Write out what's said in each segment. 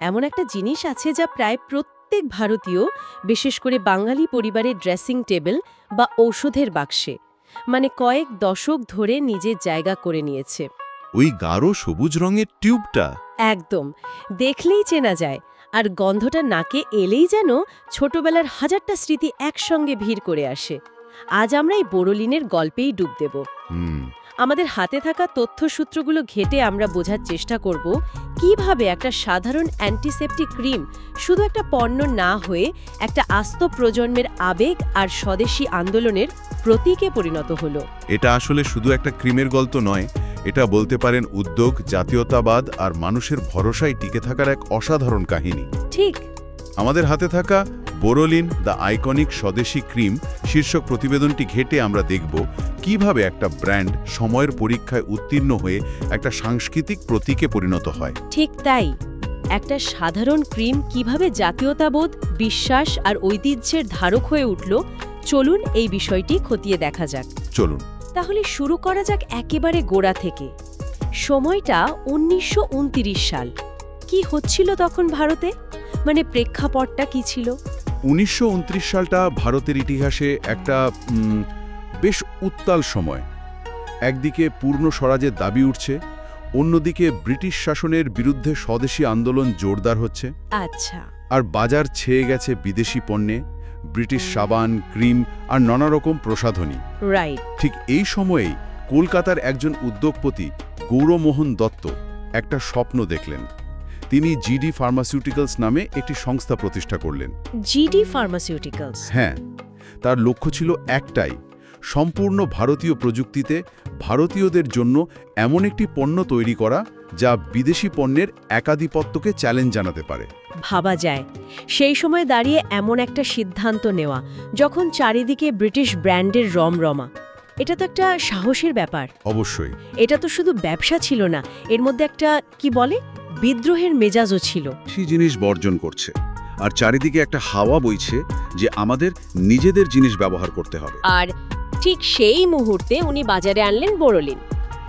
এমন একটা জিনিস আছে যা প্রায় প্রত্যেক ভারতীয় বিশেষ করে বাঙালি পরিবারের ড্রেসিং টেবিল বা ঔষধের বাক্সে মানে কয়েক দশক ধরে নিজের জায়গা করে নিয়েছে। ওই গাঢ় সবুজ রঙের টিউবটা। একদম দেখলেই চেনা যায় আর গন্ধটা নাকে এলেই যেন ছোটবেলার হাজারটা স্মৃতি একসঙ্গে ভিড় করে আসে। আজ আমরা এই বোরোলিনের গল্পেই ডুব দেব। হুম। আমাদের হাতে থাকা তথ্যসূত্রগুলো ঘেটে আমরা বোঝার চেষ্টা করব কীভাবে একটা সাধারণ অ্যান্টিসেপটিক ক্রিম শুধু একটা পণ্য না হয়ে একটা আস্ত প্রজন্মের আবেগ আর স্বদেশী আন্দোলনের প্রতীকে পরিণত হলো। এটা আসলে শুধু একটা ক্রিমের গল্প নয় এটা বলতে পারেন উদ্যোগ জাতীয়তাবাদ আর মানুষের ভরসায় টিকে থাকার এক অসাধারণ কাহিনী। ঠিক। আমাদের হাতে থাকা Boroline the iconic swadeshi cream শীর্ষক প্রতিবেদনটি ঘেটে আমরা দেখব কীভাবে একটা ব্র্যান্ড সময়ের পরীক্ষায় উত্তীর্ণ হয়ে একটা সাংস্কৃতিক প্রতীকে পরিণত হয়। ঠিক তাই একটা সাধারণ ক্রিম কীভাবে জাতীয়তাবোধ বিশ্বাস আর ঐতিহ্যের ধারক হয়ে উঠল চলুন এই বিষয়টি খতিয়ে দেখা যাক। চলুন। তাহলে শুরু করা যাক একেবারে গোড়া থেকে। সময়টা উনিশশো উনত্রিশ সাল। কি হচ্ছিল তখন ভারতে? মানে প্রেক্ষাপটটা কি ছিল? উনিশশো উনত্রিশ সালটা ভারতের ইতিহাসে একটা বেশ উত্তাল সময়। একদিকে পূর্ণ স্বরাজের দাবি উঠছে অন্যদিকে ব্রিটিশ শাসনের বিরুদ্ধে স্বদেশী আন্দোলন জোরদার হচ্ছে। আচ্ছা। আর বাজার ছেয়ে গেছে বিদেশি পণ্যে ব্রিটিশ সাবান ক্রিম আর নানা রকম প্রসাধনী। রাইট ঠিক এই সময়েই কলকাতার একজন উদ্যোগপতি গৌরমোহন দত্ত একটা স্বপ্ন দেখলেন। তিনি জিডি ফার্মাসিউটিক্যালস নামে একটি সংস্থা প্রতিষ্ঠা করলেন। জিডি ফার্মাসিউটিক্যালস হ্যাঁ তার লক্ষ্য ছিল একটাই সম্পূর্ণ ভারতীয় প্রযুক্তিতে ভারতীয়দের জন্য এমন একটি পণ্য তৈরি করা যা বিদেশি পণ্যের একাধিপত্যকে চ্যালেঞ্জ জানাতে পারে। ভাবা যায় সেই সময় দাঁড়িয়ে এমন একটা সিদ্ধান্ত নেওয়া যখন চারিদিকে ব্রিটিশ ব্র্যান্ডের রমরমা। এটা তো একটা সাহসের ব্যাপার। অবশ্যই। এটা তো শুধু ব্যবসা ছিল না এর মধ্যে একটা কি বলে? বিদ্রোহের মেজাজও ছিল। সেই জিনিস বর্জন করছে। আর চারিদিকে একটা হাওয়া বইছে যে আমাদের নিজেদের জিনিস ব্যবহার করতে হবে। আর ঠিক সেই মুহূর্তে উনি বাজারে আনলেন বোরোলিন।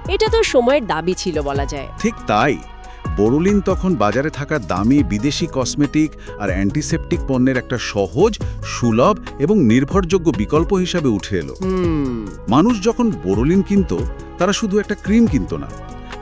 এটা তো সময়ের দাবি ছিল বলা যায়। ঠিক তাই। বোরোলিন তখন বাজারে থাকা দামি বিদেশি কসমেটিক আর অ্যান্টিসেপটিক পণ্যের একটা সহজ সুলভ এবং নির্ভরযোগ্য বিকল্প হিসাবে উঠে এলো। মানুষ যখন বোরোলিন কিনত তারা শুধু একটা ক্রিম কিনত না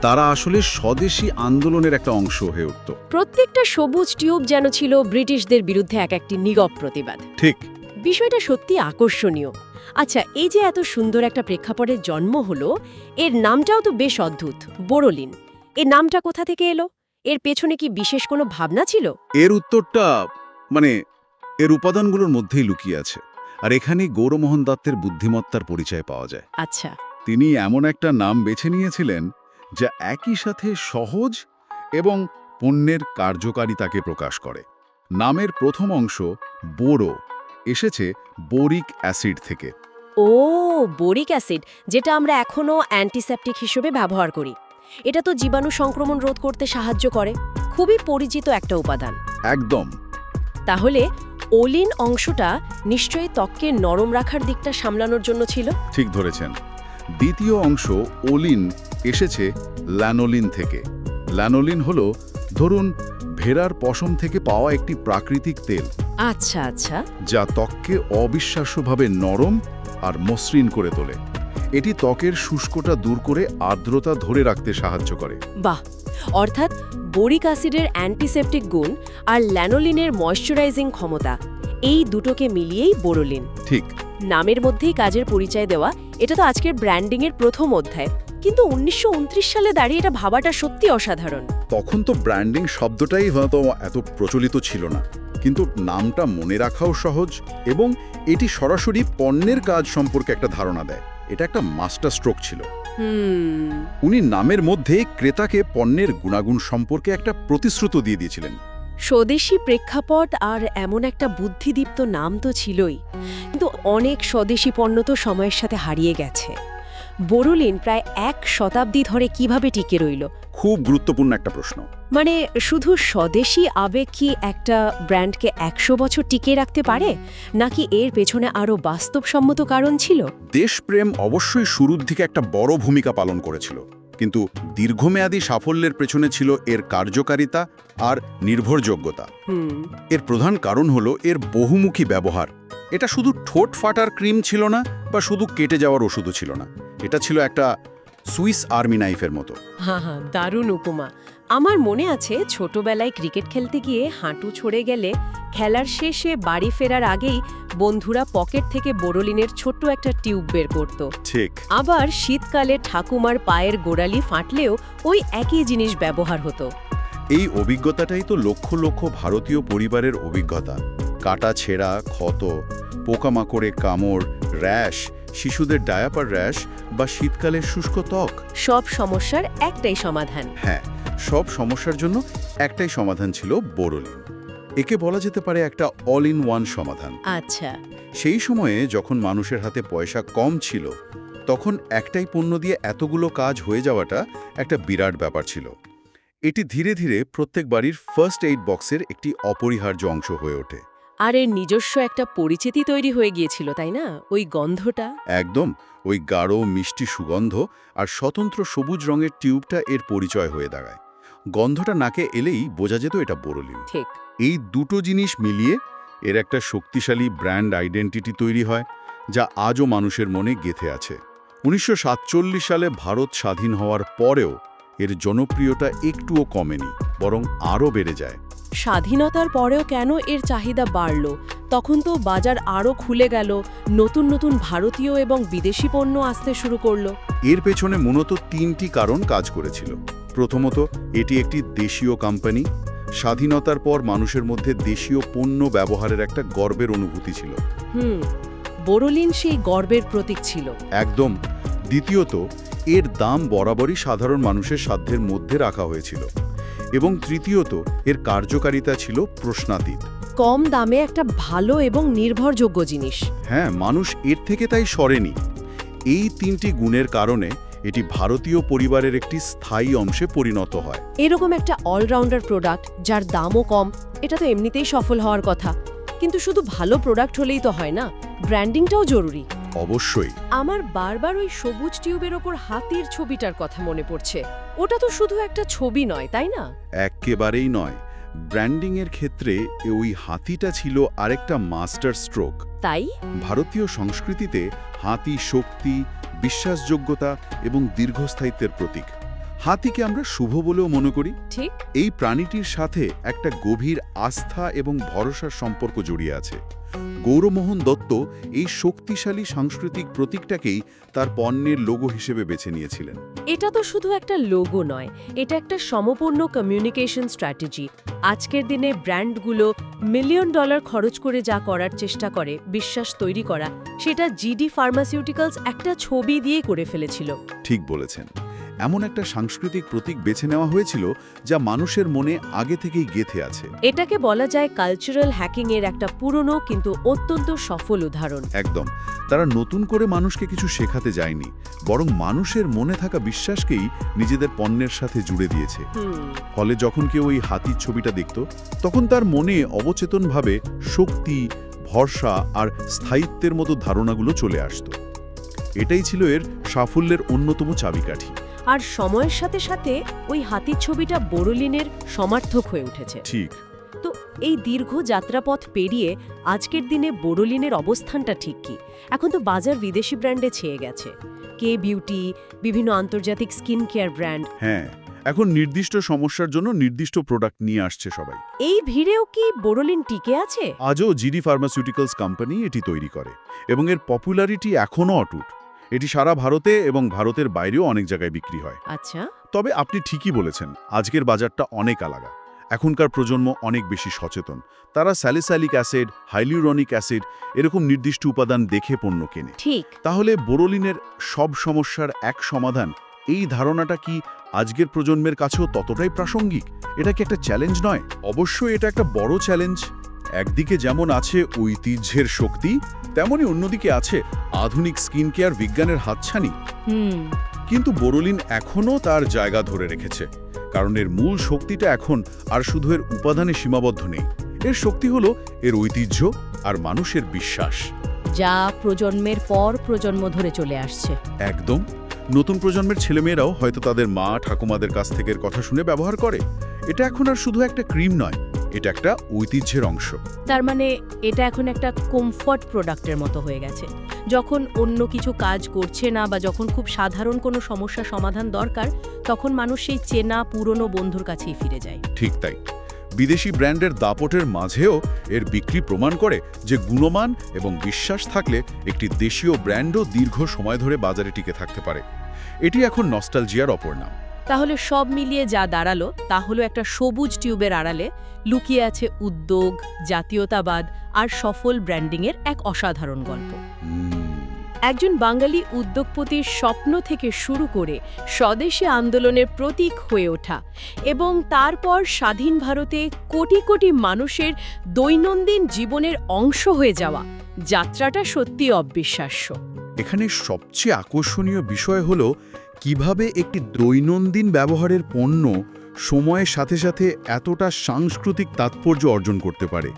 তারা আসলে স্বদেশী আন্দোলনের একটা অংশ হয়ে উঠত। প্রত্যেকটা সবুজ টিউব যেন ছিল ব্রিটিশদের বিরুদ্ধে এক একটি নীরব প্রতিবাদ। ঠিক। বিষয়টা সত্যি আকর্ষণীয়। আচ্ছা এই যে এত সুন্দর একটা প্রেক্ষাপটের জন্ম হলো এর নামটাও তো বেশ অদ্ভুত বোরোলিন। এর নামটা কোথা থেকে এলো? এর পেছনে কি বিশেষ কোনো ভাবনা ছিল? এর উত্তরটা মানে এর উপাদানগুলোর মধ্যেই লুকিয়ে আছে। আর এখানে গৌরমোহন দত্তের বুদ্ধিমত্তার পরিচয় পাওয়া যায়। আচ্ছা। তিনি এমন একটা নাম বেছে নিয়েছিলেন যা একই সাথে সহজ এবং পণ্যের কার্যকারিতাকে প্রকাশ করে। নামের প্রথম অংশ বোরো এসেছে বোরিক অ্যাসিড থেকে। ও বোরিক অ্যাসিড যেটা আমরা এখনও অ্যান্টিসেপটিক হিসেবে ব্যবহার করি। এটা তো জীবাণু সংক্রমণ রোধ করতে সাহায্য করে। খুবই পরিচিত একটা উপাদান। একদম। তাহলে ওলিন অংশটা নিশ্চয়ই ত্বককে নরম রাখার দিকটা সামলানোর জন্য ছিল? ঠিক ধরেছেন। দ্বিতীয় অংশ ওলিন এসেছে ল্যানোলিন থেকে। ল্যানোলিন হল ধরুন ভেড়ার পশম থেকে পাওয়া একটি প্রাকৃতিক তেল। আচ্ছা আচ্ছা। যা ত্বককে অবিশ্বাস্যভাবে নরম আর মসৃণ করে তোলে। এটি ত্বকের শুষ্কতা দূর করে আর্দ্রতা ধরে রাখতে সাহায্য করে। বাহ! অর্থাৎ বোরিক অ্যাসিডের অ্যান্টিসেপটিক গুণ আর ল্যানোলিনের ময়শ্চারাইজিং ক্ষমতা এই দুটোকে মিলিয়েই বোরোলিন। ঠিক। নামের মধ্যেই কাজের পরিচয় দেওয়া এটা তো আজকের ব্র্যান্ডিংয়ের প্রথম অধ্যায়। কিন্তু উনিশশো উনত্রিশ সালে দাঁড়িয়ে এটা ভাবাটা সত্যি অসাধারণ। তখন তো ব্র্যান্ডিং শব্দটাই হয়তো এত প্রচলিত ছিল না। কিন্তু নামটা মনে রাখাও সহজ এবং এটি সরাসরি পণ্যের কাজ সম্পর্কে একটা ধারণা দেয়। এটা একটা মাস্টার স্ট্রোক ছিল। হুম। উনি নামের মধ্যে ক্রেতাকে পণ্যের গুণাগুণ সম্পর্কে একটা প্রতিশ্রুত দিয়ে দিয়েছিলেন। স্বদেশী প্রেক্ষাপট আর এমন একটা বুদ্ধিদীপ্ত নাম তো ছিলই। কিন্তু অনেক স্বদেশী পণ্য তো সময়ের সাথে হারিয়ে গেছে। বোরোলিন প্রায় এক শতাব্দী ধরে কীভাবে টিকে রইল? খুব গুরুত্বপূর্ণ একটা প্রশ্ন। মানে শুধু স্বদেশী আবেগ কি একটা ব্র্যান্ডকে একশো বছর টিকিয়ে রাখতে পারে? নাকি এর পেছনে আরও বাস্তবসম্মত কারণ ছিল? দেশপ্রেম অবশ্যই শুরুর দিকে একটা বড় ভূমিকা পালন করেছিল। কিন্তু দীর্ঘমেয়াদী সাফল্যের পেছনে ছিল এর কার্যকারিতা আর নির্ভরযোগ্যতা। হুম। এর প্রধান কারণ হলো এর বহুমুখী ব্যবহার। এটা শুধু ঠোঁট ফাটার ক্রিম ছিল না বা শুধু কেটে যাওয়ার ওষুধও ছিল না। এটা ছিল একটা সুইস আর্মি নাইফের মতো। হ্যাঁ হ্যাঁ দারুণ উপমা। আমার মনে আছে ছোটবেলায় ক্রিকেট খেলতে গিয়ে হাঁটু ছড়ে গেলে খেলার শেষে বাড়ি ফেরার আগেই বন্ধুরা পকেট থেকে বোরোলিনের ছোট্ট একটা টিউব বের করত। ঠিক। আবার শীতকালে ঠাকুমার পায়ের গোড়ালি ফাটলেও ওই একই জিনিস ব্যবহার হতো। এই অভিজ্ঞতাটাই তো লক্ষ লক্ষ ভারতীয় পরিবারের অভিজ্ঞতা। কাটা ছেঁড়া ক্ষত পোকামাকড়ে কামড় র্যাশ শিশুদের ডায়াপার র্যাশ বা শীতকালের শুষ্ক ত্বক। সব সমস্যার একটাই সমাধান। হ্যাঁ সব সমস্যার জন্য একটাই সমাধান ছিল বোরোলিন। একে বলা যেতে পারে একটা অল ইন ওয়ান সমাধান। আচ্ছা। সেই সময়ে যখন মানুষের হাতে পয়সা কম ছিল তখন একটাই পণ্য দিয়ে এতগুলো কাজ হয়ে যাওয়াটা একটা বিরাট ব্যাপার ছিল। এটি ধীরে ধীরে প্রত্যেক বাড়ির ফার্স্ট এইড বক্সের একটি অপরিহার্য অংশ হয়ে ওঠে। আর এর নিজস্ব একটা পরিচিতি তৈরি হয়ে গিয়েছিল তাই না? ওই গন্ধটা? একদম। ওই গাঢ় মিষ্টি সুগন্ধ আর স্বতন্ত্র সবুজ রঙের টিউবটা এর পরিচয় হয়ে দাঁড়ায়। গন্ধটা নাকে এলেই বোঝা যেত এটা বোরোলিন ঠিক। এই দুটো জিনিস মিলিয়ে এর একটা শক্তিশালী ব্র্যান্ড আইডেন্টিটি তৈরি হয় যা আজও মানুষের মনে গেঁথে আছে। উনিশশো সাতচল্লিশ সালে ভারত স্বাধীন হওয়ার পরেও এর জনপ্রিয়তা একটুও কমেনি বরং আরও বেড়ে যায়। স্বাধীনতার পরেও কেন এর চাহিদা বাড়ল? তখন তো বাজার আরও খুলে গেল নতুন নতুন ভারতীয় এবং বিদেশি পণ্য আসতে শুরু করল। এর পেছনে মূলত তিনটি কারণ কাজ করেছিল। প্রথমত এটি একটি দেশীয় কোম্পানি। স্বাধীনতার পর মানুষের মধ্যে দেশীয় পণ্য ব্যবহারের একটা গর্বের অনুভূতি ছিল। হুম বোরোলিন সেই গর্বের প্রতীক ছিল। একদম। দ্বিতীয়ত এর দাম বরাবরই সাধারণ মানুষের সাধ্যের মধ্যে রাখা হয়েছিল। এবং তৃতীয়ত এর কার্যকারিতা ছিল প্রশ্নাতীত। কম দামে একটা ভালো এবং নির্ভরযোগ্য জিনিস। হ্যাঁ মানুষ এর থেকে তাই সরেনি। এই তিনটি গুণের কারণে এটি ভারতীয় পরিবারের একটি স্থায়ী অংশে পরিণত হয়। এরকম একটা অলরাউন্ডার প্রোডাক্ট যার দামও কম এটা তো এমনিতেই সফল হওয়ার কথা। কিন্তু শুধু ভালো প্রোডাক্ট হলেই তো হয় না ব্র্যান্ডিংটাও জরুরি। অবশ্যই। আমার বারবার ওই সবুজ টিউবের ওপর হাতির ছবিটার কথা মনে পড়ছে। ওটা তো শুধু একটা ছবি নয় তাই না? একেবারেই নয়। ব্র্যান্ডিংয়ের ক্ষেত্রে ওই হাতিটা ছিল আরেকটা মাস্টার স্ট্রোক। তাই? ভারতীয় সংস্কৃতিতে হাতি শক্তি বিশ্বাসযোগ্যতা এবং দীর্ঘস্থায়িত্বের প্রতীক। হাতিকে আমরা শুভ বলেও মনে করি। ঠিক। এই প্রাণীটির সাথে একটা গভীর আস্থা এবং ভরসার সম্পর্ক জড়িয়ে আছে। গৌরমোহন দত্ত এই শক্তিশালী সাংস্কৃতিক প্রতীকটাকেই তার পণ্যের লোগো হিসেবে বেছে নিয়েছিলেন। এটা তো শুধু একটা লোগো নয় এটা একটা সমপূর্ণ কমিউনিকেশন স্ট্র্যাটেজি আজকের দিনে ব্র্যান্ডগুলো মিলিয়ন ডলার খরচ করে যা করার চেষ্টা করে বিশ্বাস তৈরি করা সেটা জিডি ফার্মাসিউটিক্যালস একটা ছবি দিয়ে করে ফেলেছিল। ঠিক বলেছেন। এমন একটা সাংস্কৃতিক প্রতীক বেছে নেওয়া হয়েছিল যা মানুষের মনে আগে থেকেই গেথে আছে। এটাকে বলা যায় কালচারাল হ্যাকিং এর একটা পুরনো কিন্তু অত্যন্ত সফল উদাহরণ। একদম। তারা নতুন করে মানুষকে কিছু শেখাতে যায়নি বরং মানুষের মনে থাকা বিশ্বাসকেই নিজেদের পণ্যের সাথে জুড়ে দিয়েছে। ফলে যখন কেউ ওই হাতির ছবিটা দেখত তখন তার মনে অবচেতনভাবে শক্তি ভরসা আর স্থায়িত্বের মতো ধারণাগুলো চলে আসত। এটাই ছিল এর সাফল্যের অন্যতম চাবিকাঠি। আর সময়ের সাথে সাথে ওই হাতির ছবিটা বোরোলিনের সমার্থক হয়ে উঠেছে। ঠিক। তো এই দীর্ঘ যাত্রাপথ পেরিয়ে আজকের দিনে বোরোলিনের অবস্থানটা ঠিক কি? এখন তো বাজার বিদেশি ব্র্যান্ডে ছেয়ে গেছে। কে বিউটি বিভিন্ন আন্তর্জাতিক স্কিন কেয়ার ব্র্যান্ড। হ্যাঁ এখন নির্দিষ্ট সমস্যার জন্য নির্দিষ্ট প্রোডাক্ট নিয়ে আসছে সবাই। এই ভিড়েও কি বোরোলিন টিকে আছে? আজও জিডি ফার্মাসিউটিক্যালস কোম্পানি এটি তৈরি করে এবং এর পপুলারিটি এখনও অটুট। এটি সারা ভারতে এবং ভারতের বাইরেও অনেক জায়গায় বিক্রি হয়। আচ্ছা। তবে আপনি ঠিকই বলেছেন আজকের বাজারটা অনেক আলাদা। এখনকার প্রজন্ম অনেক বেশি সচেতন। তারা স্যালিসালিক অ্যাসিড হাইলিউরনিক অ্যাসিড এরকম নির্দিষ্ট উপাদান দেখে পণ্য কেনে। ঠিক। তাহলে বোরোলিনের সব সমস্যার এক সমাধান এই ধারণাটা কি আজকের প্রজন্মের কাছেও ততটাই প্রাসঙ্গিক? এটা কি একটা চ্যালেঞ্জ নয়? অবশ্যই এটা একটা বড় চ্যালেঞ্জ। একদিকে যেমন আছে ঐতিহ্যের শক্তি তেমনি অন্যদিকে আছে আধুনিক স্কিন কেয়ার বিজ্ঞানের হাতছানি। হুম। কিন্তু বোরোলিন এখনও তার জায়গা ধরে রেখেছে কারণ এর মূল শক্তিটা এখন আর শুধু এর উপাদানে সীমাবদ্ধ নেই। এর শক্তি হলো এর ঐতিহ্য আর মানুষের বিশ্বাস। যা প্রজন্মের পর প্রজন্ম ধরে চলে আসছে। একদম। নতুন প্রজন্মের ছেলেমেয়েরাও হয়তো তাদের মা ঠাকুমাদের কাছ থেকে কথা শুনে ব্যবহার করে। এটা এখন আর শুধু একটা ক্রিম নয় এটা একটা ঐতিহ্যের অংশ। তার মানে এটা এখন একটা কমফর্ট প্রোডাক্টের মতো হয়ে গেছে। যখন অন্য কিছু কাজ করছে না বা যখন খুব সাধারণ কোনো সমস্যা সমাধান দরকার তখন মানুষ সেই চেনা পুরনো বন্ধুর কাছেই ফিরে যায়। ঠিক তাই। বিদেশি ব্র্যান্ডের দাপটের মাঝেও এর বিক্রি প্রমাণ করে যে গুণমান এবং বিশ্বাস থাকলে একটি দেশীয় ব্র্যান্ডও দীর্ঘ সময় ধরে বাজারে টিকে থাকতে পারে। এটি এখন নস্টালজিয়ার অপর নাম। তাহলে সব মিলিয়ে যা দাঁড়াল, তা হলো একটা সবুজ টিউবের আড়ালে লুকিয়ে আছে উদ্যোগ, জাতীয়তাবাদ আর সফল ব্র্যান্ডিংয়ের এক অসাধারণ গল্প। একজন বাঙালি উদ্যোগপতির স্বপ্ন থেকে শুরু করে স্বদেশী আন্দোলনের প্রতীক হয়ে ওঠা এবং তারপর স্বাধীন ভারতে কোটি কোটি মানুষের দৈনন্দিন জীবনের অংশ হয়ে যাওয়া, যাত্রাটা সত্যি অবিশ্বাস্য। এখানে সবচেয়ে আকর্ষণীয় বিষয় হল কীভাবে একটি দৈনন্দিন ব্যবহারের পণ্য সময়ের সাথে সাথে এতটা সাংস্কৃতিক তাৎপর্য অর্জন করতে পারে?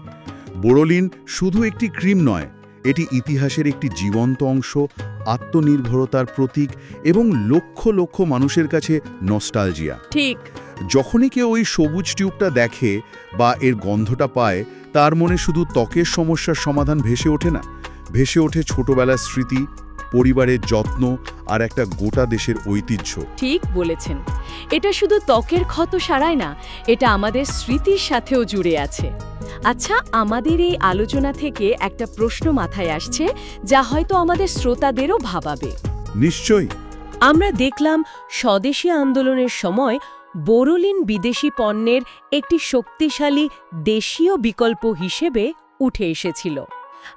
বোরোলিন শুধু একটি ক্রিম নয় এটি ইতিহাসের একটি জীবন্ত অংশ আত্মনির্ভরতার প্রতীক এবং লক্ষ লক্ষ মানুষের কাছে নস্টালজিয়া। ঠিক। যখনই কেউ ওই সবুজ টিউবটা দেখে বা এর গন্ধটা পায় তার মনে শুধু ত্বকের সমস্যার সমাধান ভেসে ওঠে না। ভেসে ওঠে ছোটবেলার স্মৃতি পরিবারের যত্ন আর একটা গোটা দেশের ঐতিহ্য। ঠিক বলেছেন। এটা শুধু ত্বকের ক্ষত সারায় না এটা আমাদের স্মৃতির সাথেও জুড়ে আছে। আচ্ছা আমাদের এই আলোচনা থেকে একটা প্রশ্ন মাথায় আসছে যা হয়তো আমাদের শ্রোতাদেরও ভাবাবে। নিশ্চয়ই। আমরা দেখলাম স্বদেশী আন্দোলনের সময় বোরোলিন বিদেশি পণ্যের একটি শক্তিশালী দেশীয় বিকল্প হিসেবে উঠে এসেছিল।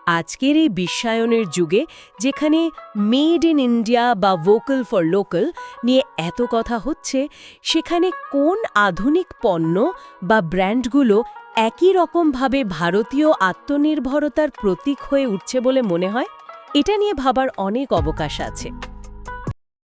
আজকের এই বিশ্বায়নের যুগে যেখানে মেড ইন ইন্ডিয়া বা ভোকাল ফর লোকাল নিয়ে এত কথা হচ্ছে, সেখানে কোন আধুনিক পণ্য বা ব্র্যান্ডগুলো একই রকমভাবে ভারতীয় আত্মনির্ভরতার প্রতীক হয়ে উঠছে বলে মনে হয়? এটা নিয়ে ভাবার অনেক অবকাশ আছে।